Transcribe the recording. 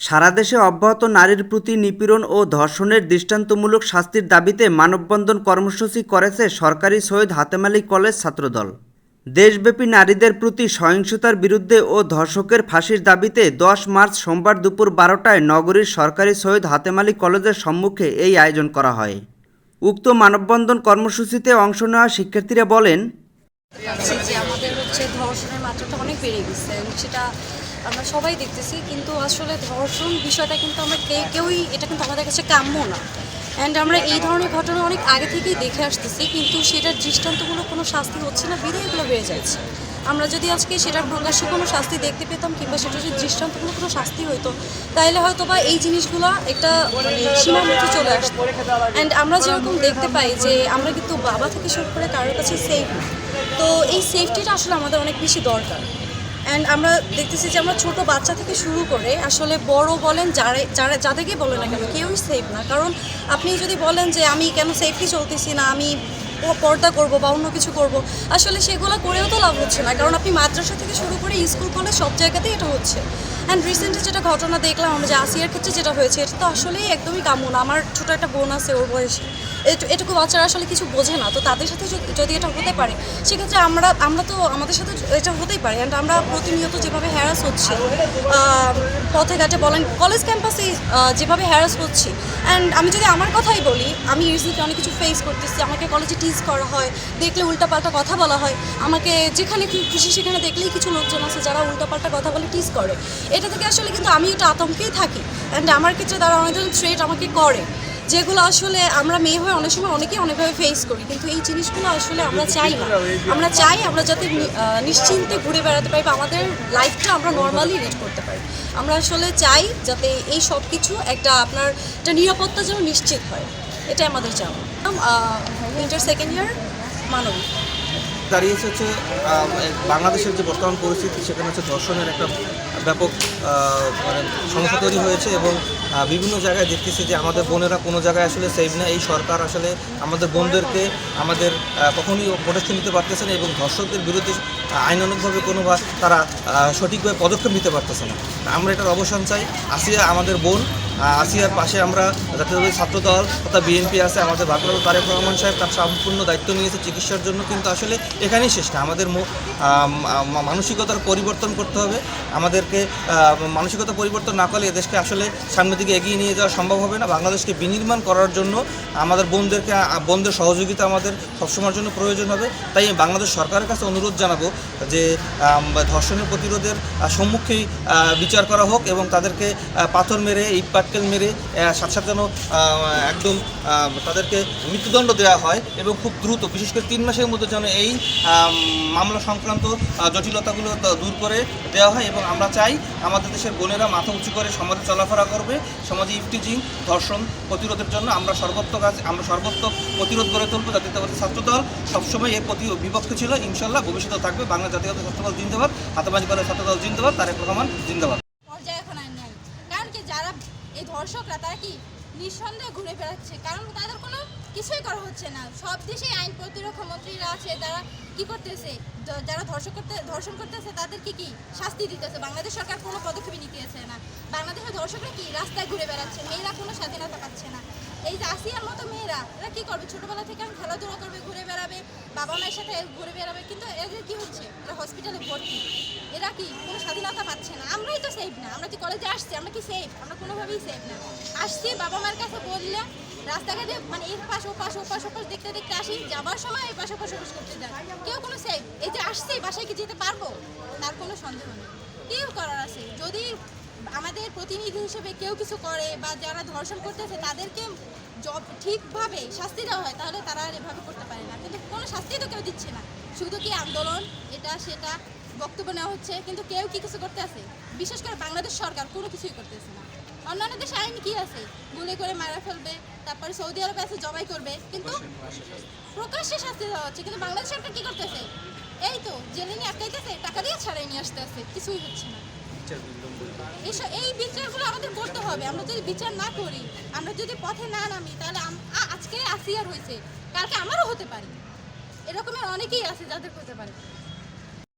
সারা দেশে অব্যাহত নারীর প্রতি নিপীড়ন ও ধর্ষণের দৃষ্টান্তমূলক শাস্তির দাবিতে মানববন্ধন কর্মসূচি করেছে সরকারি সৈয়দ হাতেম আলী কলেজ ছাত্রদল। দেশব্যাপী নারীদের প্রতি সহিংসতার বিরুদ্ধে ও ধর্ষকের ফাঁসির দাবিতে দশ মার্চ সোমবার দুপুর বারোটায় নগরীর সরকারি সৈয়দ হাতেম আলী কলেজের সম্মুখে এই আয়োজন করা হয়। উক্ত মানববন্ধন কর্মসূচিতে অংশ নেওয়া শিক্ষার্থীরা বলেন আমাদের হচ্ছে ধর্ষণের মাত্রাটা অনেক বেড়ে গেছে সেটা আমরা সবাই দেখতেছি, কিন্তু আসলে ধর্ষণ বিষয়টা কিন্তু আমরা কেউ, কেউই, এটা কিন্তু আমাদের কাছে কাম্য না। অ্যান্ড আমরা এই ধরনের ঘটনা অনেক আগে থেকেই দেখে আসতেছি, কিন্তু সেটার দৃষ্টান্তমূলক কোনো শাস্তি হচ্ছে না বিধায় এগুলো বেড়ে যাচ্ছে। আমরা যদি আজকে সেটার প্রকাশ্যে কোনো শাস্তি দেখতে পেতাম, কিংবা সেটা যদি দৃষ্টান্তমূলক কোনো শাস্তি হতো তাহলে হয়তো বা এই জিনিসগুলো একটা মানে সীমার মধ্যে চলে আসতো। অ্যান্ড আমরা যেরকম দেখতে পাই যে আমরা কিন্তু বাবা থেকে শুরু করে কারোর কাছে সেফ তো এই সেফটিটা আসলে আমাদের অনেক বেশি দরকার। অ্যান্ড আমরা দেখতেছি যে আমরা ছোট বাচ্চা থেকে শুরু করে আসলে বড় বলেন যারা যারা যাদেরকে বলেন না কেন, কেউই সেফ না। কারণ আপনি যদি বলেন যে আমি কেন সেফটি চলতেছি না, আমি পর্দা করব বা অন্য কিছু করব, আসলে সেগুলো করেও তো লাভ হচ্ছে না। কারণ আপনি মাদ্রাসা থেকে শুরু করে স্কুল কলেজ সব জায়গাতেই এটা হচ্ছে। অ্যান্ড রিসেন্টলি যেটা ঘটনা দেখলাম যে আসিয়ার ক্ষেত্রে যেটা হয়েছে, এটা তো আসলেই একদমই কাম্য না। আমার ছোটো একটা বোন আছে ওর বয়সে। এটুকু বাচ্চারা আসলে কিছু বোঝে না, তো তাদের সাথে যদি- এটা হতে পারে, সেক্ষেত্রে আমরা আমরা তো আমাদের সাথে এটা হতেই পারে। অ্যান্ড আমরা প্রতিনিয়ত যেভাবে হ্যারাস হচ্ছে পথে ঘাটে বলেন কলেজ ক্যাম্পাসে যেভাবে হ্যারাস হচ্ছি অ্যান্ড আমি যদি আমার কথাই বলি, আমি রিসেন্টলি অনেক কিছু ফেস করতেছি, আমাকে কলেজে টিজ করা হয়, দেখলে উল্টাপাল্টা কথা বলা হয়, আমাকে যেখানে খুশি সেখানে দেখলেই কিছু লোকজন আছে যারা উল্টাপাল্টা কথা বলে টিজ করে। এটা থেকে আসলে কিন্তু আমি এটা আতঙ্কেই থাকি অ্যান্ড আমার ক্ষেত্রে তারা অনেক ধরনের থ্রেট আমাকে করে। যেগুলো আসলে আমরা মেয়ে হয়ে অনেক সময় অনেকেই অনেকভাবে ফেস করি, কিন্তু এই জিনিসগুলো আসলে আমরা চাই না। আমরা চাই আমরা যাতে নিশ্চিন্তে ঘুরে বেড়াতে পারি বা আমাদের লাইফটা আমরা নর্মালি লিড করতে পারি। আমরা আসলে চাই যাতে এই সব কিছু একটা আপনার, একটা নিরাপত্তা যেন নিশ্চিত হয়। এটাই আমাদের চাওয়া। ইন্টার সেকেন্ড ইয়ার মানবিক। দাঁড়িয়েছে হচ্ছে বাংলাদেশের যে বর্তমান পরিস্থিতি, সেখানে হচ্ছে ধর্ষণের একটা ব্যাপক মানে সমস্যা তৈরি হয়েছে এবং বিভিন্ন জায়গায় দেখতেছি যে আমাদের বোনেরা কোনো জায়গায় আসলে সেভ না। এই সরকার আসলে আমাদের বোনদেরকে আমাদের কখনই প্রোটেকশন নিতে পারতেছে না এবং ধর্ষকদের বিরুদ্ধে আইনানুগভাবে কোনো তারা সঠিকভাবে পদক্ষেপ নিতে পারতেছে না। আমরা এটার অবসান চাই। আসিয়া আমাদের বোন আসিয়ার পাশে আমরা জাতীয়তাবাদী ছাত্রদল তথা বিএনপি আছে, আমাদের বাকলাল তারেক রহমান সাহেব তার সম্পূর্ণ দায়িত্ব নিয়েছে চিকিৎসার জন্য, কিন্তু আসলে এখানেই শেষ না। আমাদের মানসিকতার পরিবর্তন করতে হবে। আমাদেরকে মানসিকতা পরিবর্তন না করলে এদেশকে আসলে সামনের দিকে এগিয়ে নিয়ে যাওয়া সম্ভব হবে না। বাংলাদেশকে বিনির্মাণ করার জন্য আমাদের বোনদেরকে বোনদের সহযোগিতা আমাদের সবসময়ের জন্য প্রয়োজন হবে। তাই বাংলাদেশ সরকারের কাছে অনুরোধ জানাব যে ধর্ষণের প্রতিরোধের সম্মুখেই বিচার করা হোক এবং তাদেরকে পাথর মেরে, ইট পাটকেল মেরে সাথে যেন একদম তাদেরকে মৃত্যুদণ্ড দেওয়া হয় এবং খুব দ্রুত, বিশেষ করে তিন মাসের মধ্যে যেন এই মামলা সংক্রান্ত জটিলতাগুলো দূর করে দেওয়া হয় এবং আমরা চাই আমাদের দেশের বোনেরা মাথা উঁচু করে সমাজে চলাফেরা করবে। সমাজে ইফটিজিং, ধর্ষণ প্রতিরোধের জন্য আমরা সর্বোত্তক আছি, আমরা সর্বোত্তক প্রতিরোধ গড়ে তুলবো, জাতীয়তাবাদী ছাত্রদল সবসময় এর প্রতি বিপক্ষে ছিল, ইনশাল্লাহ ভবিষ্যতে থাকবে। বাংলা জাতীয়তাবাদী ছাত্রদল জিন্দাবাদ, হাতাবাজি করে ছাত্রদল জিন্দাবাদ, তারেক রহমান জিন্দাবাদ। এখন আর নেই কারণ কি যারা এই ধর্ষকরা, তারা কি নিঃসন্দেহে ঘুরে বেড়াচ্ছে? কারণ তাদের কোনো কিছুই করা হচ্ছে না। সব দেশেই আইন প্রতিরক্ষা মন্ত্রীরা আছে, তারা কি করতেছে? যারা ধর্ষণ করতে, ধর্ষণ করতেছে তাদের কি কি শাস্তি দিতেছে? বাংলাদেশ সরকার কোনো পদক্ষেপই নিতেছে না। বাংলাদেশের ধর্ষকরা কি রাস্তায় ঘুরে বেড়াচ্ছে? মেয়েরা কোনো স্বাধীনতা পাচ্ছে না। এই যে আসিয়ার মতো মেয়েরা, এরা কি করবে? ছোটবেলা থেকে এখন খেলাধুলা করবে, ঘুরে বেড়াবে, বাবা মায়ের সাথে ঘুরে বেড়াবে, কিন্তু এদের কি হচ্ছে? এরা হসপিটালে ভর্তি। এরা কি কোনো স্বাধীনতা পাচ্ছে না? আমরাই তো সেফ না। আমরা কি কলেজে আসছি? আমরা কি সেফ আমরা কোনোভাবেই সেফ না। আসছি, বাবা মায়ের কাছে বললে, রাস্তাঘাটে মানে এর পাশ ও পাশ ও পাশ ও পাশ দেখতে দেখতে আসি, যাবার সময় এই পাশে পাশে পাশ করতে যায় কেউ কোনো সেফ এই যে আসছি, বাসায় কি যেতে পারব? তার কোনো সন্দেহ নেই। কেউ করার আছে। যদি আমাদের প্রতিনিধি হিসেবে কেউ কিছু করে বা যারা ধর্ষণ করতেছে, তাদেরকে জব ঠিকভাবে শাস্তি দেওয়া হয়, তাহলে তারা আর এভাবে করতে পারে না। কিন্তু কোনো শাস্তি তো কেউ দিচ্ছে না। শুধু কি আন্দোলন, এটা, সেটা বক্তব্য নেওয়া হচ্ছে, কিন্তু কেউ কি কিছু করতে আছে? বিশেষ করে বাংলাদেশ সরকার কোনো কিছুই করতেছে না। অন্যান্য দেশে আইন কি আছে? গুলি করে মারা ফেলবে, তারপরে সৌদি আরবে আছে, জবাই করবে, কিন্তু প্রকাশ্যে শাস্তি দেওয়া হচ্ছে, কিন্তু বাংলাদেশ সরকার কি করতেছে? এই তো, জেলে নিয়ে আটকাইতেছে, টাকা দিয়ে ছাড়াই নিয়ে আসতে আছে কিছুই হচ্ছে না। এইসব এই বিচারগুলো আমাদের করতে হবে। আমরা যদি বিচার না করি, আমরা যদি পথে না নামি, তাহলে আজকে আসিয়ার হয়েছে কালকে আমারও হতে পারে। এরকমের অনেকেই আছে যাদের হতে পারে।